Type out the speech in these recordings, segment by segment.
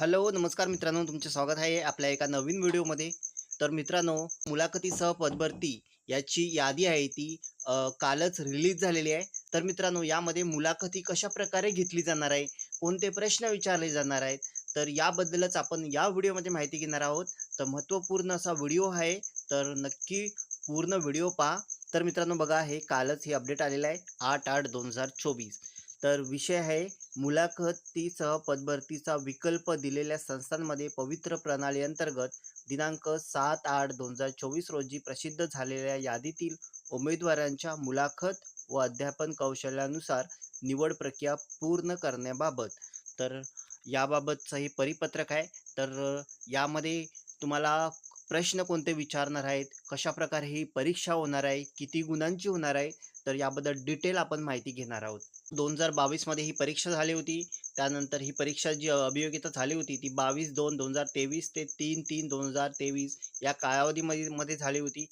Hello नमस्कार मित्रांनो तुमचे स्वागत आहे आपल्या एका नवीन व्हिडिओमध्ये. तर मित्रांनो मुलाखतीसह पदभरती याची यादी आहे ती कालच रिलीज झालेली आहे. तर मित्रांनो यामध्ये मुलाखती कशा प्रकारे घेतली जाणार आहे कोणते प्रश्न विचारले जाणार आहेत तर याबद्दलच आपण या व्हिडिओमध्ये माहिती घेणार आहोत. तर महत्त्वपूर्ण असा व्हिडिओ आहे तर नक्की पूर्ण व्हिडिओ पहा. तर मित्रांनो बघा हे कालच हे अपडेट आलेलं आहे आठ आठ दोन हजार चोवीस. तर विषय आहे मुलाखतीसह पदभरतीचा विकल्प दिलेल्या संस्थांमध्ये पवित्र प्रणाली अंतर्गत दिनांक सात आठ दोन हजार चोवीस रोजी प्रसिद्ध झालेल्या यादीतील उमेदवारांच्या मुलाखत व अध्यापन कौशल्यानुसार निवड प्रक्रिया पूर्ण करण्याबाबत. तर याबाबतचं हे परिपत्रक आहे. तर यामध्ये तुम्हाला प्रश्न कोणते विचारणार आहेत? कशा प्रकारे ही परीक्षा होणार आहे? किती गुणांची होणार आहे? तर याबद्दल डिटेल आपण माहिती घेणार आहोत. दोन हजार बावीसमध्ये ही परीक्षा झाली होती. त्यानंतर ही परीक्षा जी अभियोगिता झाली होती ती बावीस दोन दोन हजार तेवीस ते तीन तीन दोन हजार तेवीस या कालावधीमध्ये मध्ये झाली होती.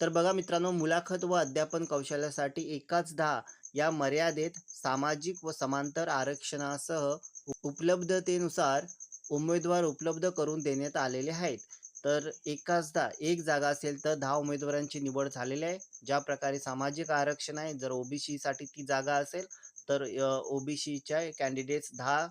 तर बघा मित्रांनो मुलाखत व अध्यापन कौशल्यासाठी एकाच दहा या मर्यादेत सामाजिक व समांतर आरक्षणासह उपलब्धतेनुसार उमेदवार उपलब्ध करून देण्यात आलेले आहेत. तर एकाच दहा एक जागा असेल तर दहा उमेदवारांची निवड झालेली आहे. ज्या प्रकारे सामाजिक आरक्षण आहे जर ओबीसीसाठी ती जागा असेल तर ओबीसीच्या कॅन्डिडेट्स दहा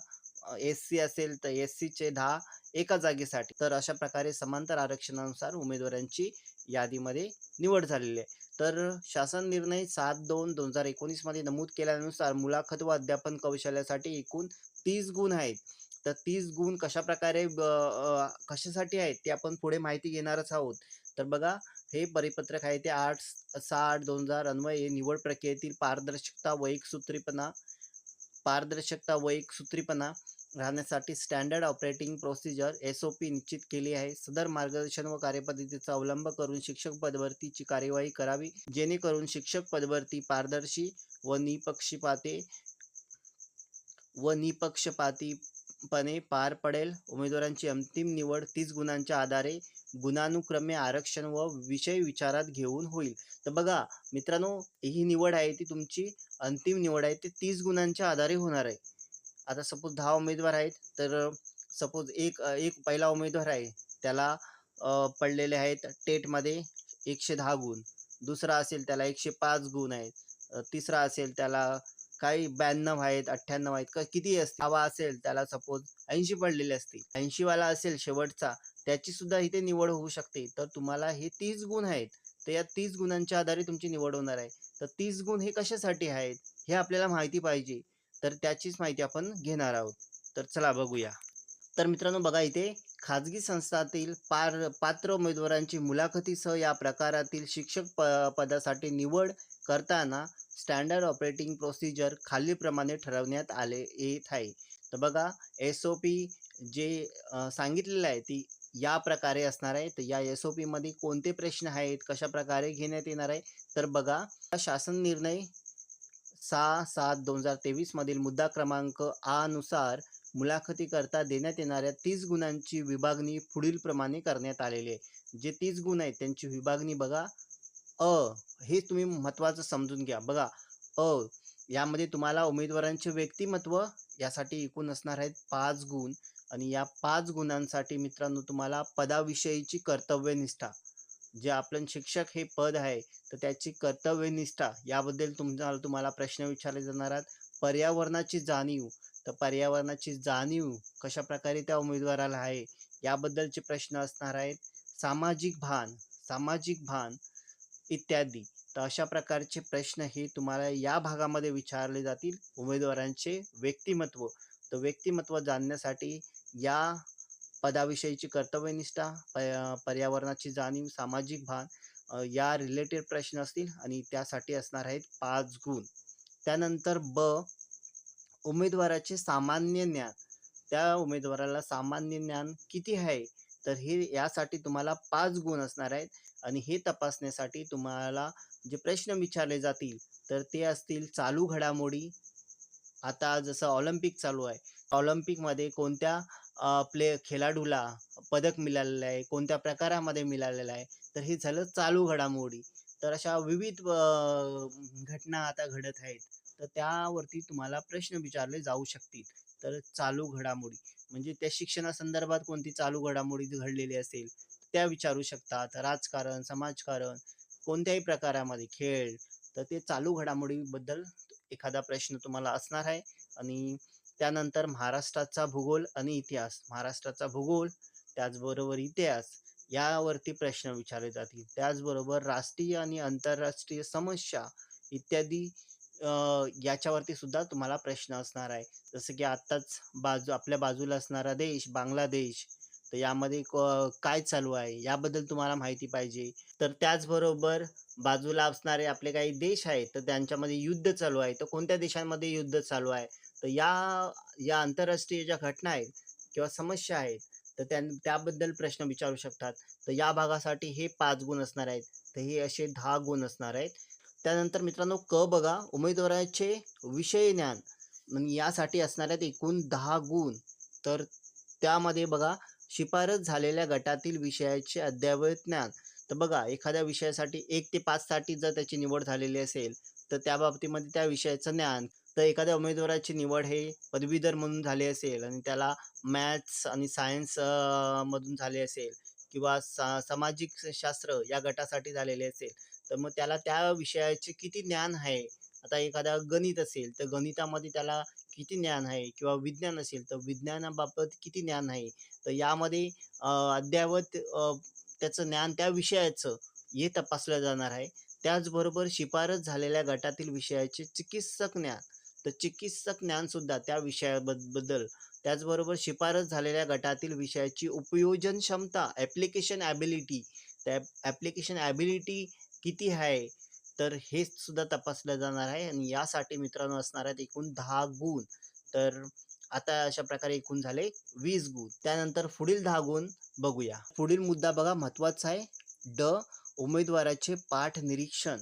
एस सी असेल तर एस सीचे दहा एका जागेसाठी. तर अशा प्रकारे समांतर आरक्षणानुसार उमेदवारांची यादीमध्ये निवड झालेली आहे. तर शासन निर्णय सात दोन दोन हजार एकोणीसमध्ये नमूद केल्यानुसार मुलाखत व अध्यापन कौशल्यासाठी एकूण तीस गुण आहेत. तर तीस गुण कशा प्रकारे ब- कशासाठी आहेत ते आपण पुढे माहिती घेणारच आहोत. तर बघा हे परिपत्रक आहे ते आठ सहा आठ दोन हजार अन्वये निवड प्रक्रियेतील पारदर्शकता व एकसूत्रीपणा पारदर्शकता व एकसूत्रीपणा राहण्यासाठी standard operating procedure S O P निश्चित केली आहे. सदर मार्गदर्शन व कार्यपद्धतीचा अवलंब करून शिक्षक पदभरतीची कार्यवाही करावी जेणेकरून शिक्षक पदभरती पारदर्शी व निपक्षपाते व निपक्षपातीपणे पार पडेल. उमेदवारांची अंतिम निवड तीस गुणांच्या आधारे गुणानुक्रमे आरक्षण व विषय विचारात घेऊन होईल. तर बघा मित्रांनो ही निवड आहे ती तुमची अंतिम निवड आहे. ते तीस गुणांच्या आधारे होणार आहे. आता सपोज दहा उमेदवार आहेत तर सपोज एक एक पहिला उमेदवार आहे त्याला पडलेले आहेत टेटमध्ये एकशे दहा गुण. दुसरा असेल त्याला एकशे पाच गुण आहेत. तिसरा असेल त्याला काही ब्याण्णव आहेत अठ्ठ्याण्णव आहेत का किती असतील. हवा असेल त्याला सपोज ऐंशी पडलेले असतील. ऐंशीवाला असेल शेवटचा. त्याची सुद्धा इथे निवड होऊ शकते. तर तुम्हाला हे तीस गुण आहेत. तर या तीस गुणांच्या आधारे तुमची निवड होणार आहे. तर तीस गुण हे कशासाठी आहेत? हे आपल्याला माहिती पाहिजे. तर त्याचीच माहिती आपण घेणार आहोत. तर चला बघूया. तर मित्रांनो बघा इथे खाजगी संस्थातील पार पात्र उमेदवारांची मुलाखतीसह या प्रकारातील शिक्षक प पदासाठी निवड करताना स्टँडर्ड ऑपरेटिंग प्रोसिजर खालीलप्रमाणे ठरवण्यात आले येत आहे. तर बघा एस ओ पी जे सांगितलेलं आहे ती या प्रकारे असणार आहे. तर या एस ओ पीमध्ये कोणते प्रश्न आहेत? कशा प्रकारे घेण्यात येणार आहे? तर बघा शासन निर्णय सहा सात दोन हजार तेवीसमधील मुद्दा क्रमांक आ नुसार मुलाखतीकरता देण्यात येणाऱ्या तीस गुणांची विभागणी पुढील प्रमाणे करण्यात आलेली आहे. जे तीस गुण आहेत त्यांची विभागणी बघा. अ हे तुम्ही महत्त्वाचं समजून घ्या. बघा अ यामध्ये तुम्हाला उमेदवारांचे व्यक्तिमत्व यासाठी एकूण असणार आहेत पाच गुण. आणि या पाच गुणांसाठी मित्रांनो तुम्हाला पदाविषयीची कर्तव्यनिष्ठा जे आपलं शिक्षक हे पद आहे तर त्याची कर्तव्यनिष्ठा याबद्दल तुम्हाला तुम्हाला प्रश्न विचारले जाणार आहेत. पर्यावरणाची जाणीव तर पर्यावरणाची जाणीव कशा प्रकारे त्या उमेदवाराला आहे याबद्दलचे प्रश्न असणार आहेत. सामाजिक भान सामाजिक भान इत्यादी तर अशा प्रकारचे प्रश्न हे तुम्हाला या भागामध्ये विचारले जातील. उमेदवारांचे व्यक्तिमत्व तर व्यक्तिमत्व जाणण्यासाठी या पदाविषयीची कर्तव्यनिष्ठा प- पर्यावरणाची जाणीव सामाजिक भान या रिलेटेड प्रश्न असतील आणि त्यासाठी असणार आहेत पाच गुण. त्यानंतर ब उमेदवाराचे सामान्य ज्ञान. त्या उमेदवाराला सामान्य ज्ञान किती आहे? तर हे यासाठी तुम्हाला पाच गुण असणार आहेत आणि हे तपासण्यासाठी तुम्हाला जे प्रश्न विचारले जातील तर ते असतील चालू घडामोडी. आता जसं ऑलिम्पिक चालू आहे. ऑलिम्पिकमध्ये कोणत्या प्ले खेळाडूला पदक मिळालेलं आहे कोणत्या प्रकारामध्ये मिळालेलं आहे तर हे झालं चालू घडामोडी. तर अशा विविध घटना आता घडत आहेत तर त्यावरती तुम्हाला प्रश्न विचारले जाऊ शकतील. तर चालू घडामोडी म्हणजे त्या शिक्षणासंदर्भात कोणती चालू घडामोडी घडलेली असेल त्या विचारू शकतात. राजकारण समाजकारण कोणत्याही प्रकारामध्ये खेळ तर ते चालू घडामोडीबद्दल एखादा प्रश्न तुम्हाला असणार आहे. आणि त्यानंतर महाराष्ट्राचा भूगोल आणि इतिहास. महाराष्ट्राचा भूगोल त्याचबरोबर इतिहास यावरती प्रश्न विचारले जातील. त्याचबरोबर राष्ट्रीय आणि आंतरराष्ट्रीय समस्या इत्यादी याच्यावरती सुद्धा तुम्हाला प्रश्न असणार आहे. जसं की आत्ताच बाजू आपल्या बाजूला असणारा देश बांगलादेश तर यामध्ये क- काय चालू आहे याबद्दल तुम्हाला माहिती पाहिजे. तर त्याचबरोबर बाजूला असणारे आपले काही देश आहेत तर त्यांच्यामध्ये युद्ध चालू आहे. तर कोणत्या देशांमध्ये युद्ध चालू आहे? तर या या आंतरराष्ट्रीय ज्या घटना आहेत किंवा समस्या आहेत तर त्या त्याबद्दल प्रश्न विचारू शकतात. तर या भागासाठी हे पाच गुण असणार आहेत. तर हे असे दहा गुण असणार आहेत. त्यानंतर मित्रांनो क बघा उमेदवाराचे विषय ज्ञान. म्हणजे यासाठी असणार आहेत एकूण दहा गुण. तर त्यामध्ये बघा शिफारस झालेल्या गटातील विषयाचे अद्यावत ज्ञान. तर बघा एखाद्या विषयासाठी एक ते पाच साठी जर त्याची निवड झालेली असेल तर त्या बाबतीमध्ये त्या विषयाचं ज्ञान तर एखाद्या उमेदवाराची निवड हे पदवीधर म्हणून झाली असेल आणि त्याला मॅथ्स आणि सायन्स मधून झाले असेल किंवा सा सामाजिक शास्त्र या गटासाठी झालेले असेल तर मग त्याला त्या विषयाचे किती ज्ञान आहे? आता एखादा गणित असेल तर गणितामध्ये त्याला किती ज्ञान आहे किंवा विज्ञान असेल तर विज्ञानाबाबत किती ज्ञान आहे? तर यामध्ये अद्यावत अद्ययावत त्याचं ज्ञान त्या विषयाचं हे तपासलं जाणार आहे. त्याचबरोबर शिफारस झालेल्या गटातील विषयाचे चिकित्सक ज्ञान. तर चिकित्सक ज्ञान सुद्धा त्या विषयाबद्दल त्याचबरोबर शिफारस झालेल्या गटातील विषयाची उपयोजन क्षमता ॲप्लिकेशन ॲबिलिटी. त्या ॲप्लिकेशन ॲबिलिटी किती आहे? तर हे सुद्धा तपासलं जाणार आहे आणि यासाठी मित्रांनो असणार आहेत एकूण दहा गुण. तर आता अशा प्रकारे एकूण झाले वीस गुण. त्यानंतर पुढील दहा गुण बघूया. पुढील मुद्दा बघा महत्त्वाचा आहे. ड. उमेदवाराचे पाठ निरीक्षण.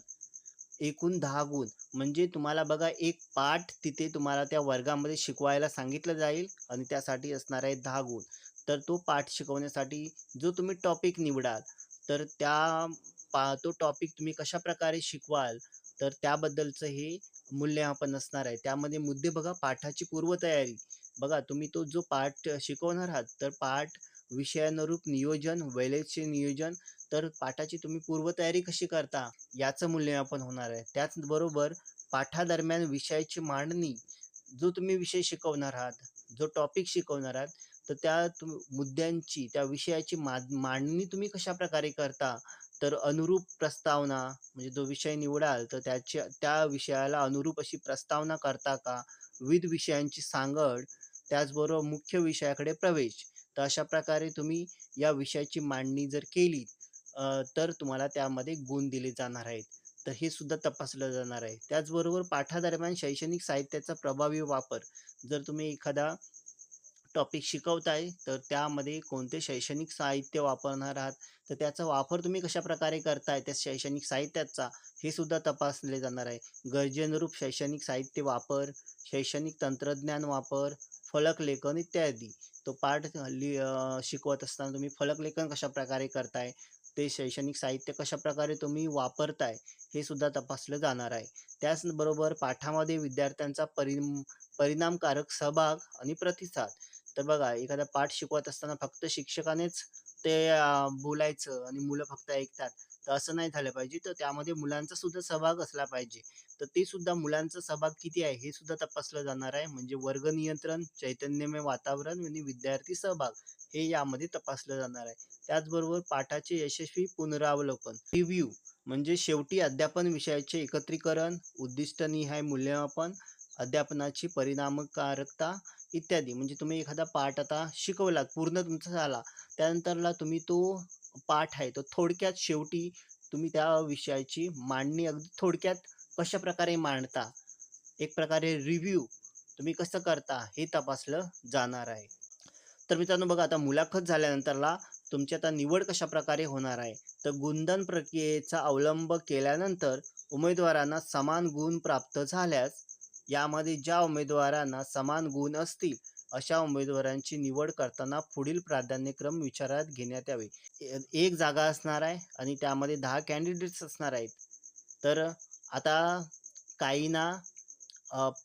एकूण दहा गुण. म्हणजे तुम्हाला बघा एक पाठ तिथे तुम्हाला त्या वर्गामध्ये शिकवायला सांगितलं जाईल आणि त्यासाठी असणार आहे दहा गुण. तर तो पाठ शिकवण्यासाठी जो तुम्ही टॉपिक निवडाल तर त्या पा तो टॉपिक तुम्ही कशा प्रकारे शिकवाल तर त्याबद्दलचं हे मूल्यमापन असणार आहे. त्यामध्ये मुद्दे बघा पाठाची पूर्वतयारी. बघा तुम्ही तो जो पाठ शिकवणार आहात तर पाठ विषयानुरूप नियोजन वेळेचे नियोजन तर पाठाची तुम्ही पूर्वतयारी कशी करता याचं मूल्यमापन होणार आहे. त्याचबरोबर पाठादरम्यान विषयाची मांडणी जो तुम्ही विषय शिकवणार आहात जो टॉपिक शिकवणार आहात तर त्या मुद्द्यांची त्या विषयाची मा मांडणी तुम्ही कशा प्रकारे करता तर अनुरूप प्रस्तावना म्हणजे जो विषय निवडाल तर त्याच्या त्या विषयाला अनुरूप अशी प्रस्तावना करता का? विविध विषयांची सांगड त्याचबरोबर मुख्य विषयाकडे प्रवेश. तर अशा प्रकारे तुम्ही या विषयाची मांडणी जर केली तर तुम्हाला त्यामध्ये गुण दिले जाणार आहेत. तर हे सुद्धा तपासलं जाणार आहे. त्याचबरोबर पाठादरम्यान शैक्षणिक साहित्याचा प्रभावी वापर. जर तुम्ही एखादा टॉपिक शिकवताय तर त्यामध्ये कोणते शैक्षणिक साहित्य वापरणार आहात? तर त्याचा वापर तुम्ही कशा प्रकारे करताय? त्या शैक्षणिक साहित्याचा हे सुद्धा तपासले जाणार आहे. गरजेनुरूप शैक्षणिक साहित्य वापर शैक्षणिक तंत्रज्ञान वापर फलक लेखन इत्यादी. तो पाठ लि शिकवत असताना तुम्ही फलक लेखन कशा प्रकारे करताय? ते शैक्षणिक साहित्य कशा प्रकारे तुम्ही वापरताय? हे सुद्धा तपासलं जाणार आहे. त्याचबरोबर पाठामध्ये विद्यार्थ्यांचा परि परिणामकारक सहभाग आणि प्रतिसाद. तर बघा एखादा पाठ शिकवत असताना फक्त शिक्षकानेच ते बोलायचं आणि मुलं फक्त ऐकतात तर असं नाही झालं पाहिजे. तर त्यामध्ये मुलांचा सुद्धा सहभाग असला पाहिजे. तर ते सुद्धा मुलांचा सहभाग किती आहे हे सुद्धा तपासलं जाणार आहे. म्हणजे वर्ग नियंत्रण चैतन्यमय वातावरण आणि विद्यार्थी सहभाग हे यामध्ये तपासलं जाणार आहे. त्याचबरोबर पाठाचे यशस्वी पुनरावलोकन रिव्ह्यू म्हणजे शेवटी अध्यापन विषयाचे एकत्रीकरण उद्दिष्टनिहाय मूल्यमापन अध्यापनाची परिणामकारकता इत्यादी. म्हणजे तुम्ही एखादा पाठ आता शिकवलात पूर्ण तुमचा झाला त्यानंतरला तुम्ही तो पाठ आहे तो थोडक्यात शेवटी तुम्ही त्या विषयाची मांडणी अगदी थोडक्यात कशा प्रकारे मांडता एक प्रकारे रिव्ह्यू तुम्ही कसं करता हे तपासलं जाणार आहे. तर मित्रांनो बघा आता मुलाखत झाल्यानंतरला तुमची आता निवड कशा प्रकारे होणार आहे? तर गुणधन प्रक्रियेचा अवलंब केल्यानंतर उमेदवारांना समान गुण प्राप्त झाल्यास यामध्ये ज्या उमेदवारांना समान गुण असतील अशा उमेदवारांची निवड करताना पुढील प्राधान्यक्रम विचारात घेण्यात यावे. एक जागा असणार आहे आणि त्यामध्ये दहा कॅन्डिडेट्स असणार आहेत. तर आता काहींना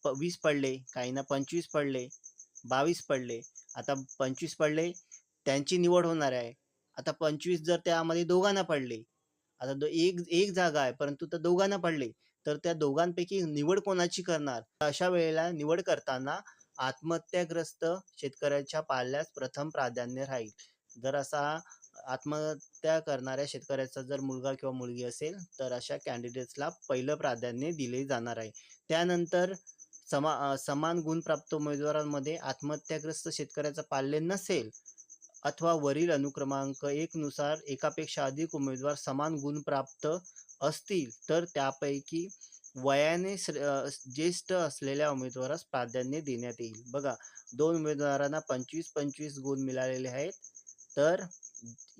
प वीस पडले काहींना पंचवीस पडले बावीस पडले आता पंचवीस पडले त्यांची निवड होणार आहे. आता पंचवीस जर त्यामध्ये दोघांना पडले आता दो एक एक जागा आहे परंतु त्या दोघांना पडले तर त्या दोघांपैकी निवड कोणाची करणार? अशा वेळेला निवड करताना आत्महत्याग्रस्त शेतकऱ्याच्या पाल्यास प्रथम प्राधान्य राहील. जर असा आत्महत्या करणाऱ्या शेतकऱ्याचा जर मुलगा किंवा मुलगी असेल तर अशा कॅन्डिडेट्सला पहिलं प्राधान्य दिले जाणार आहे. त्यानंतर समा समान गुण प्राप्त उमेदवारांमध्ये आत्महत्याग्रस्त शेतकऱ्याचा पाल्य नसेल अथवा वरील अनुक्रमांक एक नुसार एकापेक्षा अधिक उमेदवार समान गुण प्राप्त असतील तर त्यापैकी वयाने ज्येष्ठ असलेल्या उमेदवारास प्राधान्य देण्यात येईल. बघा दोन उमेदवारांना पंचवीस पंचवीस गुण मिळालेले आहेत. तर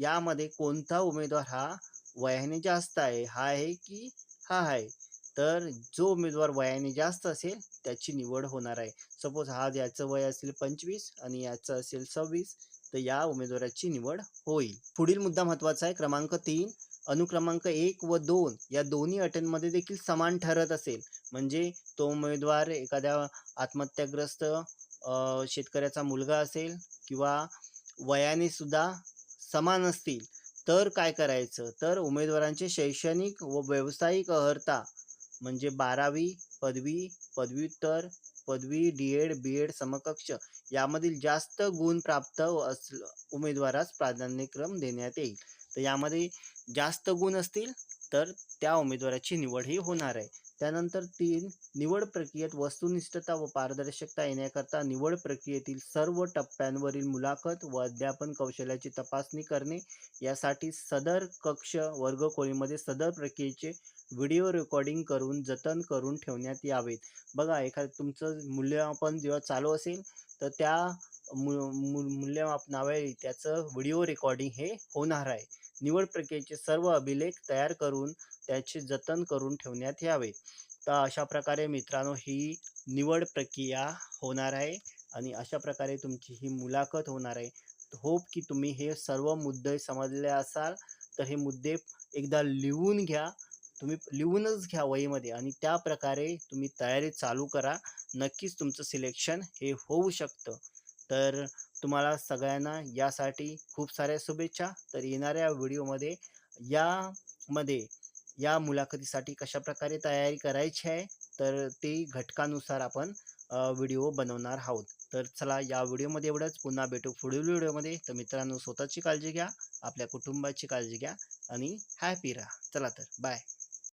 यामध्ये कोणता उमेदवार हा वयाने जास्त आहे? हा आहे की हा आहे? तर जो उमेदवार वयाने जास्त असेल त्याची निवड होणार आहे. सपोज हा याचं वय असेल पंचवीस आणि याचं असेल सव्वीस तर या उमेदवाराची निवड होईल. पुढील मुद्दा महत्त्वाचा आहे क्रमांक तीन. अनुक्रमांक एक व दोन या दोन्ही अटींमध्ये देखील समान ठरत असेल. म्हणजे तो उमेदवार एखाद्या आत्महत्याग्रस्त शेतकऱ्याचा मुलगा असेल किंवा वयाने सुद्धा समान असतील तर काय करायचं? तर उमेदवारांचे शैक्षणिक व व्यावसायिक अर्हता म्हणजे बारावी पदवी पदव्युत्तर पदवी डी एड बी एड समकक्ष यामधील जास्त गुण प्राप्त अस उमेदवारास प्राधान्यक्रम देण्यात येईल. तर यामध्ये जास्त गुण असतील तर त्या उमेदवाराची निवड ही होणार आहे. त्यानंतर तीन निवड प्रक्रियेत वस्तुनिष्ठता व पारदर्शकता येण्याकरता निवड प्रक्रियेतील सर्व टप्प्यांवरील मुलाखत व अध्यापन कौशल्याची तपासणी करणे यासाठी सदर कक्ष वर्गखोलीमध्ये सदर प्रक्रियेचे व्हिडिओ रेकॉर्डिंग करून जतन करून ठेवण्यात यावेत. बघा एखादं तुमचं मूल्यमापन जेव्हा चालू असेल तर त्या मु मूल्यमापनावेळी त्याचं व्हिडिओ रेकॉर्डिंग हे होणार आहे. निवड प्रक्रियेचे सर्व अभिलेख तयार करून त्याचे जतन करून ठेवण्यात यावे. तर अशा प्रकारे मित्रांनो ही निवड प्रक्रिया होणार आहे आणि अशा प्रकारे तुमची ही मुलाखत होणार आहे. होप की तुम्ही हे सर्व मुद्दे समजले असाल तर हे मुद्दे एकदा लिहून घ्या. तुम्ही लिहूनच घ्या वहीमध्ये आणि त्या प्रकारे तुम्ही तयारी चालू करा. नक्कीच तुमचं सिलेक्शन हे होऊ शकतं. तर तुम्हाला सगळ्यांना यासाठी खूप साऱ्या शुभेच्छा. तर येणाऱ्या व्हिडिओमध्ये यामध्ये या मुलाखतीसाठी कशा प्रकारे तयारी करायची आहे तर ते घटकानुसार आपण व्हिडिओ बनवणार आहोत. तर चला या व्हिडिओमध्ये एवढंच. पुन्हा भेटू पुढील व्हिडिओमध्ये. तर मित्रांनो स्वतःची काळजी घ्या आपल्या कुटुंबाची काळजी घ्या आणि हॅपी राहा. चला तर बाय.